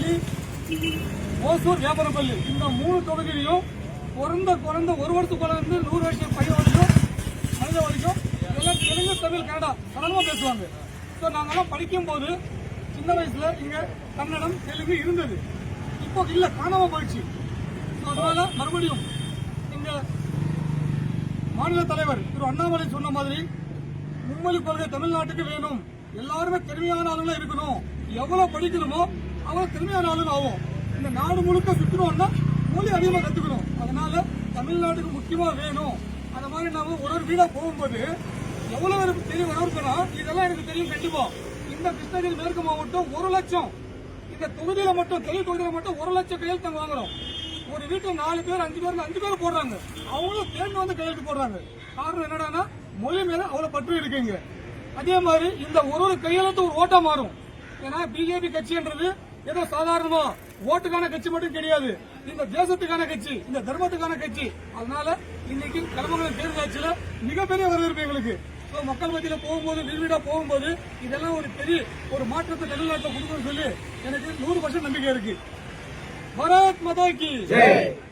பள்ளி ஓசூர் வியாபாரப்பள்ளி இந்த மூணு தொகுதியிலையும் பிறந்த குழந்த ஒரு வருஷத்துக்குள்ளேருந்து நூறு வருஷம் பையன் வரைக்கும் மனித வரைக்கும் எல்லாம் தெலுங்கு தமிழ் கன்னடா சடனமாக பேசுவாங்க. ஸோ நாங்கள்லாம் படிக்கும்போது சின்ன வயசில் இங்கே கன்னடம் தெலுங்கு இருந்தது. இப்போ இல்லை காணாமல் போயிடுச்சு. ஸோ அதனால மறுபடியும் இங்கே மாநில தலைவர் திரு அண்ணாமலை சொன்ன மாதிரி மும்மொழி கொள்கை தமிழ்நாட்டுக்கு வேணும். எல்லாருமே திறமையான ஆளுங்களாக இருக்கணும். எவ்வளவு படிக்கணுமோ ஆனால் திறமையான ஆளுங்க ஆகும் இந்த நாடு முழுக்க சுற்றணும்னா மொழி அதிகமாக கற்றுக்கணும் அதனால தமிழ்நாட்டுக்கு முக்கியமாக வேணும். அந்த மாதிரி நாம ஒரு ஒரு வீடாக போகும்போது எவ்வளோ எனக்கு தெரியும் வளர்க்கனா இதெல்லாம் எனக்கு தெரியும் கண்டிப்பாக இந்த கிருஷ்ணகிரி மேற்கு மாவட்டம் ஒரு லட்சம். இந்த தொகுதியில் மட்டும் தெளிவு தொகுதியில் மட்டும் ஒரு லட்சம் கையெழுத்து வாங்குறோம். ஒரு வீட்டில் நாலு பேர் அஞ்சு பேர் அஞ்சு பேர் போடுறாங்க. அவங்களும் தேர்ந்து வந்து கையெழுத்து போடுறாங்க. காரணம் என்னடான்னா மொழி மேல அவ்வளவு பற்று இருக்குங்க. அதே மாதிரி இந்த ஒரு ஒரு கையெழுத்து ஒரு ஓட்டம் மாறும். ஏன்னா பிஜேபி கட்சின்றது ஏதோ சாதாரணமா ஓட்டுக்கான கட்சி மட்டும் கிடையாது. இந்த தேசத்துக்கான கட்சி இந்த தர்மத்துக்கான கட்சி. அதனால இன்னைக்கு கலமங்கலம் தேர்தல் மிகப்பெரிய வரவேற்பு எங்களுக்கு. மக்கள் மத்தியில போகும்போது நிர்வீடா போகும்போது இதெல்லாம் ஒரு பெரிய ஒரு மாற்றத்தை தமிழ்நாட்டில் கொடுக்கணும்னு சொல்லி எனக்கு நூறு பர்சன்ட் நம்பிக்கை இருக்கு. பரத் மதாக்கி கி